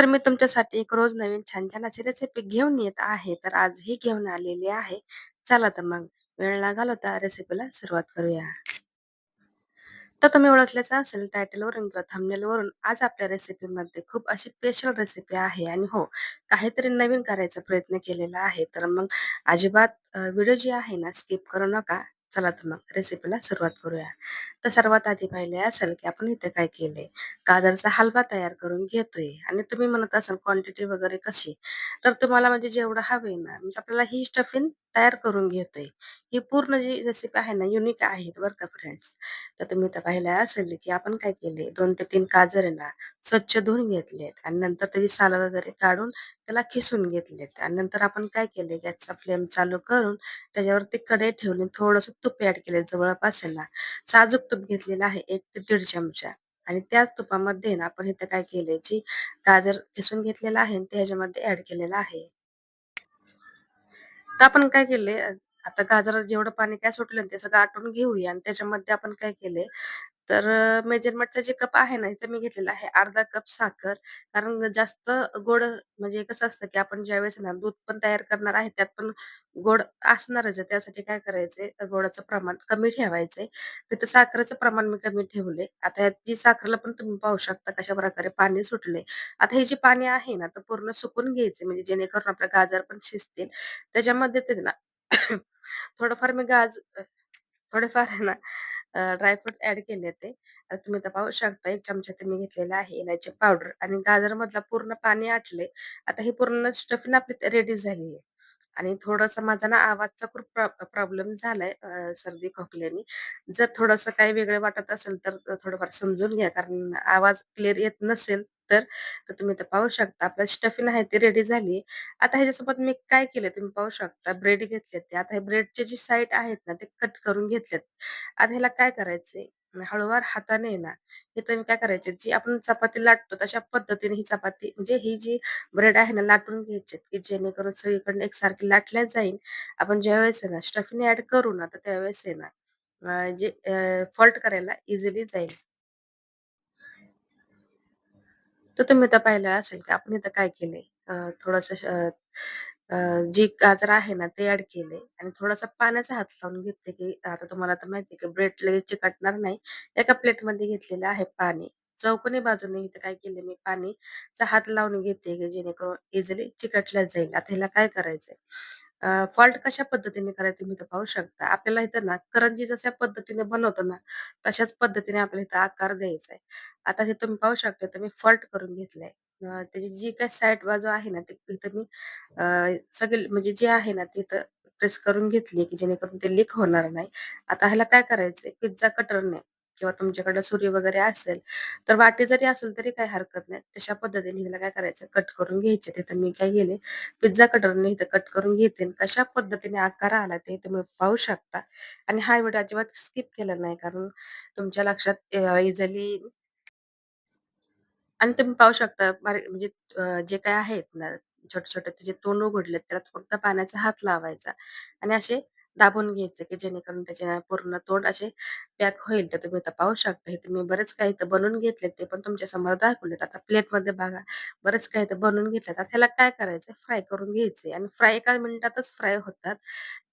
तर मी तुमच्यासाठी एक रोज नवीन छान-छान अशी रेसिपी घेऊन येत आहे. तर आजही घेऊन आलेली आहे. चला तर मग वेळ न घालवता रेसिपीला सुरुवात करूया. तर तुम्ही ओळखल्याचं असेल टायटलवरून किंवा थंबनेलवरून आज आपल्या रेसिपीमध्ये खूप अशी स्पेशल रेसिपी आहे आणि हो, काहीतरी नवीन करायचा प्रयत्न केलेला आहे. तर मग अजिबात व्हिडिओ जी आहे ना स्किप करू नका. चला तर मग रेसिपीला सुरुवात करूया. तर सर्वात आधी पाहिले असेल की आपण इथे काय केलंय, गाजरचा हलवा तयार करून घेतोय आणि तुम्ही म्हणत असाल क्वांटिटी वगैरे कशी? तर तुम्हाला म्हणजे जेवढं हवे ना, म्हणजे आपल्याला ही स्टफिंग तयार करून घेतोय. ही पूर्ण जी रेसिपी आहे ना, युनिक आहे बरं का फ्रेंड्स. तर तुम्ही तर पाहिलं असेल की आपण काय केले 2 ते 3 गाजर आहे ना, स्वच्छ धुवून घेतलेत आणि नंतर त्याची साल वगैरे काढून त्याला खिसून घेतलेत आणि नंतर आपण काय केले गॅसचा फ्लेम चालू करून त्याच्यावरती कढई ठेवली थोडंसं तूप ॲड केले जवळपास आहे ना, साजूक तूप घेतलेलं आहे 1 ते दीड चमचा आणि त्याच तुपामध्ये ना आपण इथं काय केलंय जी गाजर खिसून घेतलेलं आहे ते ह्याच्यामध्ये ॲड केलेलं आहे. आता आपण काय केलंय, आता गाजरात जेवढं पाणी काय सुटलं ना, ते सगळं आटून घेऊया आणि त्याच्यामध्ये आपण काय केले तर अ, मेजरमेंटचा जे कप आहे ना, इथं मी घेतलेला आहे अर्धा कप साखर. कारण जास्त गोड म्हणजे कसं असतं, की आपण ज्यावेळेस ना दूध पण तयार करणार आहे, त्यात पण गोड असणारच आहे. त्यासाठी काय करायचंय, गोडाचं प्रमाण कमी ठेवायचंय. तिथं साखरेचं प्रमाण मी कमी ठेवलंय. आता जी साखरेला पण तुम्ही पाहू शकता कशाप्रकारे पाणी सुटलंय. आता हे जे पाणी आहे ना, तर पूर्ण सुकून घ्यायचे म्हणजे जेणेकरून आपल्या गाजर पण शिजतील. त्याच्यामध्ये ते ना थोडंफार मी गाज अ, थोडेफार आहे ना अ, ऍड केले ते. आता तुम्ही तर पाहू शकता एक चमचा ते मी घेतलेला आहे इलायची पावडर आणि गाजरमधलं पूर्ण पाणी आटले आता ही पूर्ण स्टफिंग आपली रेडी झाली आहे. आणि थोडासा माझा ना आवाजचा खूप प्रॉब्लेम झालाय सर्दी खोकल्याने. जर थोडंसं काही वेगळं वाटत असेल तर थोडंफार समजून घ्या. कारण आवाज क्लिअर येत नसेल तर, तुम्ही इथं पाहू शकता आपलं स्टफिंग आहे ती रेडी झाली आता ह्याच्यासोबत मी काय केलं तुम्ही पाहू शकता ब्रेड घेतलेत ते. आता हे ब्रेडचे जे साईड आहेत ना ते कट करून घेतलेत. आता ह्याला काय करायचंय, हळूवार हाताने ना, इथं मी काय करायचे जी आपण चपाती लाटतो तशा पद्धतीने ही चपाती म्हणजे ही जी ब्रेड आहे ना लाटून घ्यायची की जेणेकरून सगळीकडनं एकसारखी लाटल्या जाईल. आपण ज्यावेळेस आहे ना स्टफिंग ऍड करू ना, तर त्यावेळेस आहे ना जे फॉल्ट करायला इझिली जाईल. तर तुम्ही तर पाहिलं असेल की आपण इथं काय केलंय अ, थोडंसं अ, अ, जी गाजर आहे ना ते ॲड केले आणि थोडासा पाण्याचा हात लावून घेतले, की आता तुम्हाला तर माहिती आहे की ब्रेड लगेच चिकटणार नाही. एका प्लेटमध्ये घेतलेलं आहे पाणी. चौकोनी बाजूने इथं काय केले मी पाणीचा हात लावून घेते, की जेणेकरून इझिली चिकटलं जाईल. आता ह्याला काय करायचंय फॉल्ट कशा पद्धतीने करायचं तुम्ही तर पाहू शकता. आपल्याला इथं ना करंजी जशा पद्धतीने बनवतो ना, तशाच पद्धतीने आपल्याला इथं आकार द्यायचा आहे. आता हे तुम्ही पाहू शकता मी फॉल्ट करून घेतलाय. अ, त्याची जी काही साइड बाजू आहे ना, ती इथं मी अ, सगळी म्हणजे जी आहे ना, ती इथं प्रेस करून घेतली, की जेणेकरून ते लीक होणार नाही. आता ह्याला काय करायचंय पिझ्झा कटरने किंवा तुमच्याकडे सुरी वगैरे असेल, तर वाटी जरी असेल तरी काही हरकत नाही. तशा पद्धतीने हिला काय करायचं कट करून घ्यायचे. तिथं मी काय गेले पिझ्झा कटरने इथं कट करून घेते कशा पद्धतीने आकार आला ते तुम्ही पाहू शकता. आणि हा व्हिडिओ अजिबात स्किप केला नाही कारण तुमच्या लक्षात इझिली आणि तुम्ही पाहू शकता म्हणजे जे काय आहेत ना, छोटे-छोटे त्याचे तोंड उघडलेत, त्याला फक्त पाण्याचा हात लावायचा आणि असे दाबून घ्यायचे, की जेणेकरून त्याचे पूर्ण तोंड असे पॅक होईल. तर तुम्ही आता पाहू शकता, इथे मी बरेच काही इथं बनवून घेतलेत, ते पण तुमच्यासमोर दाखवलेत. आता प्लेटमध्ये बघा, बरेच काही इथं बनवून घेतलं आता ह्याला काय करायचं फ्राय करून घ्यायचे आणि फ्राय एका मिनिटातच फ्राय होतात.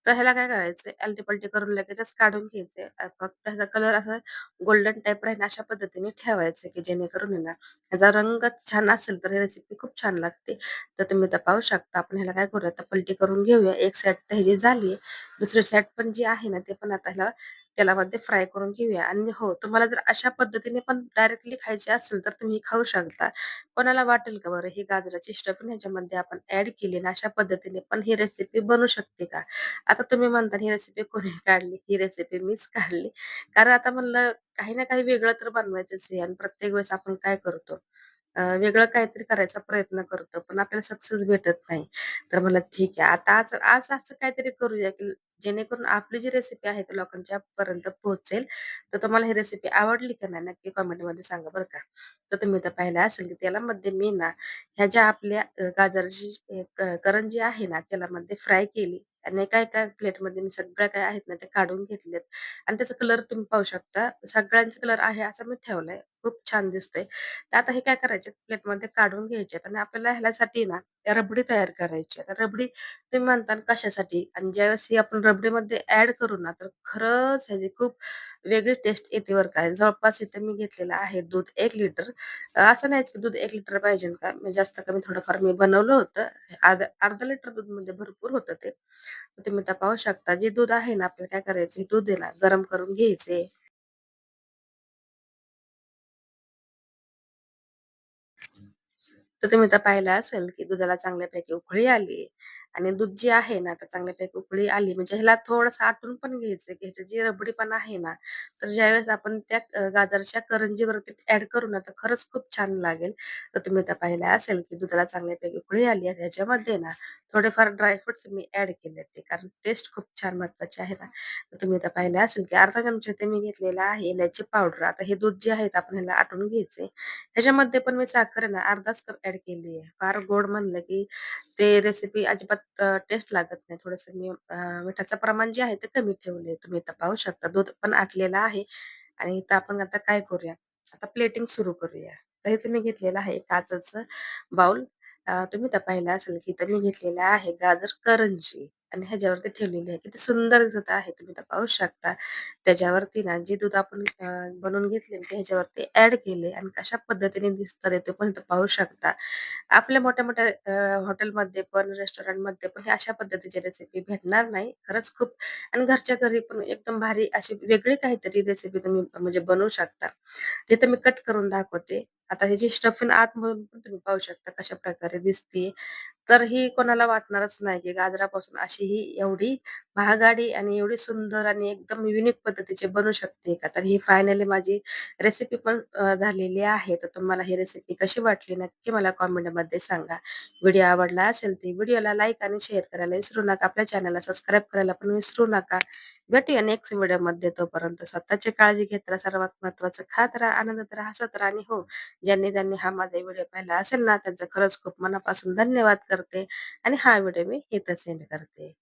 तर ह्याला काय करायचंय अलटी-पलटी करून लगेचच काढून घ्यायचे. अ, फक्त ह्याचा कलर असा गोल्डन टाइप राहील अशा पद्धतीने ठेवायचं, की जेणेकरून आहे ना ह्याचा रंग छान असेल तर ही रेसिपी खूप छान लागते. तर तुम्ही तर पाहू शकता. आपण ह्याला काय करूया आता पलटी करून घेऊया. एक साइड तर ह्याची झाली दुसरी साइड पण जी आहे ना, ते पण आता ह्याला तेलामध्ये फ्राय करून घेऊया आणि हो, तुम्हाला जर अशा पद्धतीने पण डायरेक्टली खायची असेल, तर तुम्ही खाऊ शकता. कोणाला वाटेल का बरं, ही गाजराची स्टफिंग ह्याच्यामध्ये आपण ऍड केली ना अशा पद्धतीने पण ही रेसिपी बनू शकते का? आता तुम्ही म्हणता ही रेसिपी कोणी काढली? ही रेसिपी मीच काढली. कारण आता म्हणलं काही ना काही वेगळं तर बनवायचंच आहे आणि प्रत्येक वेळेस आपण काय करतो वेगळं काहीतरी करायचा प्रयत्न करतो, पण आपल्याला सक्सेस भेटत नाही. तर म्हणलं ठीक आहे, आता आज आज असं काहीतरी करूया, की जेणेकरून आपली जी रेसिपी आहे ती लोकांच्या पर्यंत पोहोचेल. तर तुम्हाला ही रेसिपी आवडली का नाही? नक्की कमेंटमध्ये सांगा बरं का. तर तुम्ही तर पाहिलं असेल, की तेलामध्ये मी ना ह्या ज्या आपल्या अ, गाजराची अ, क करंजी आहे ना, तेलामध्ये फ्राय केली आणि काय काय प्लेटमध्ये मी सगळ्या काय आहेत ना, ते काढून घेतलेत आणि त्याचा कलर तुम्ही पाहू शकता. सगळ्यांचा कलर आहे असा मी ठेवलाय. खूप छान दिसतोय. तर आता हे काय करायचे प्लेटमध्ये काढून घ्यायचे आणि आपल्याला ह्याच्यासाठी ना रबडी तयार करायची आहे. रबडी तुम्ही म्हणता कशासाठी? आणि ज्यावेळेस ही आपण रबडीमध्ये ॲड करू ना, तर खरंच ह्याची खूप वेगळी टेस्ट येते बरं का. जवळपास इथे मी घेतलेलं आहे दूध 1 लिटर. अ, असं नाहीच की दूध 1 लिटर पाहिजे का? म्हणजे जास्त कमी थोडंफार मी बनवलं होतं. अर्धा अर्धा लिटर दूध म्हणजे भरपूर होतं ते. तर तुम्ही आता पाहू शकता. जे दूध आहे ना, आपल्याला काय करायचं, दूध आहे ना गरम करून घ्यायचे. तर तुम्ही तर पाहिलं असेल, की दुधाला चांगल्यापैकी उकळी आली. आणि दूध जे आहे ना, तर चांगल्यापैकी उकळी आली म्हणजे ह्याला थोडंसं आटून पण घ्यायचं, घ्यायचं जे जे रबडीपणा आहे ना, तर ज्यावेळेस आपण त्या गाजरच्या करंजीवरती ऍड करू ना, तर खरंच खूप छान लागेल. तर तुम्ही तर पाहिलं असेल, की दुधाला चांगल्यापैकी उकळी आली आहे ह्याच्यामध्ये ना थोडेफार ड्रायफ्रुट्स मी ऍड केले ते, कारण टेस्ट खूप छान महत्त्वाची आहे ना. तर तुम्ही तर पाहिलं असेल, की अर्धा चमचा इथे मी घेतलेला आहे इलायची पावडर. आता हे दूध जे आहे, आपण ह्याला आटून घ्यायचंय. ह्याच्यामध्ये पण मी साखर आहे ना अर्धाच कप ऍड केली आहे. फार गोड म्हणलं की ते रेसिपी अजिबात टेस्ट लागत नाही. थोडंसं मी अ, मिठाचं प्रमाण जे आहे ते कमी ठेवले. तुम्ही इथं पाहू शकता दूध पण आटलेलं आहे आणि इथं आपण आता काय करूया, आता प्लेटिंग सुरू करूया. तर इथे मी घेतलेलं आहे काचेचं बाउल. अ, तुम्ही तर पाहिलं असेल की इथं मी घेतलेलं आहे गाजर करंजी आणि ह्याच्यावरती ठेवलेली आहे. किती सुंदर दिसत आहे. तुम्ही तर पाहू शकता. त्याच्यावरती ना जे दूध आपण अ, बनवून घेतले ते ह्याच्यावरती ॲड केले आणि कशा पद्धतीने दिसतात ते पण इथं पाहू शकता. आपल्या मोठ्या-मोठ्या अ, हॉटेलमध्ये पण, रेस्टॉरंटमध्ये पण हे अशा पद्धतीची रेसिपी भेटणार नाही. खरंच खूप आणि घरच्या घरी पण एकदम भारी अशी वेगळी काहीतरी रेसिपी तुम्ही म्हणजे बनवू शकता. ते तर मी कट करून दाखवते. आता ह्याची स्टफिंग आतमधून पण तुम्ही पाहू शकता कशा प्रकारे दिसते तर ही कोणाला वाटणारच नाही, की गाजरापासून अशी ही एवढी महागाडी आणि एवढी सुंदर आणि एकदम युनिक पद्धतीची बनू शकते का? तर ही फायनली माझी रेसिपी पण झालेली आहे. तर तुम्हाला ही रेसिपी कशी वाटली नक्की मला कॉमेंटमध्ये सांगा. व्हिडिओ आवडला असेल तर व्हिडिओला लाईक आणि शेअर करायला विसरू नका. आपल्या चॅनलला सबस्क्राईब करायला पण विसरू नका. भेटूया नेक्स्ट व्हिडिओमध्ये. तोपर्यंत स्वतःची काळजी घेत राहा. सर्वात महत्वाचं खात राहा, आनंदात राहा, हसत राहा आणि हो, ज्यांनी ज्यांनी हा माझा व्हिडिओ पाहिला असेल ना, त्यांचा खरंच खूप मनापासून धन्यवाद करते आणि हा व्हिडिओ मी इथं सेंड करते.